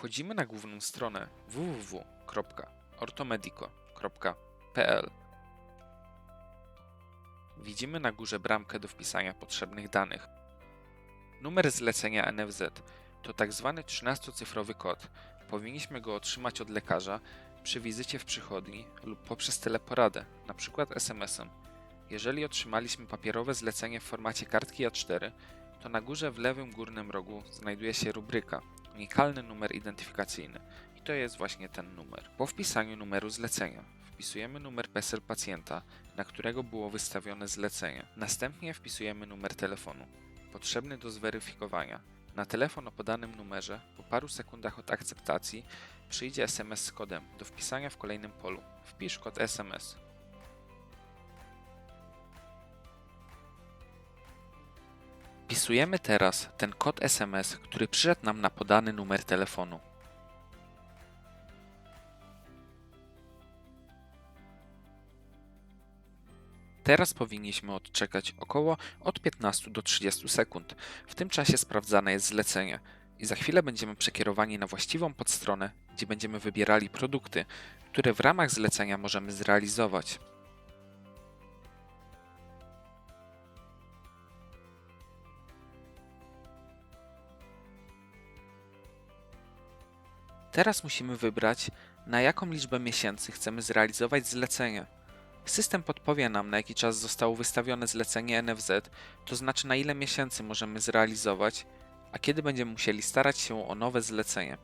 Wchodzimy na główną stronę www.ortomedico.pl. Widzimy na górze bramkę do wpisania potrzebnych danych. Numer zlecenia NFZ to tak zwany 13-cyfrowy kod. Powinniśmy go otrzymać od lekarza przy wizycie w przychodni lub poprzez teleporadę, np. SMS-em. Jeżeli otrzymaliśmy papierowe zlecenie w formacie kartki A4, to na górze w lewym górnym rogu znajduje się rubryka unikalny numer identyfikacyjny i to jest właśnie ten numer. Po wpisaniu numeru zlecenia wpisujemy numer PESEL pacjenta, na którego było wystawione zlecenie. Następnie wpisujemy numer telefonu, potrzebny do zweryfikowania. Na telefon o podanym numerze po paru sekundach od akceptacji przyjdzie SMS z kodem do wpisania w kolejnym polu. Wpisz kod SMS. Wpisujemy teraz ten kod SMS, który przyszedł nam na podany numer telefonu. Teraz powinniśmy odczekać około od 15 do 30 sekund. W tym czasie sprawdzane jest zlecenie i za chwilę będziemy przekierowani na właściwą podstronę, gdzie będziemy wybierali produkty, które w ramach zlecenia możemy zrealizować. Teraz musimy wybrać, na jaką liczbę miesięcy chcemy zrealizować zlecenie. System podpowie nam, na jaki czas zostało wystawione zlecenie NFZ, to znaczy na ile miesięcy możemy zrealizować, a kiedy będziemy musieli starać się o nowe zlecenie.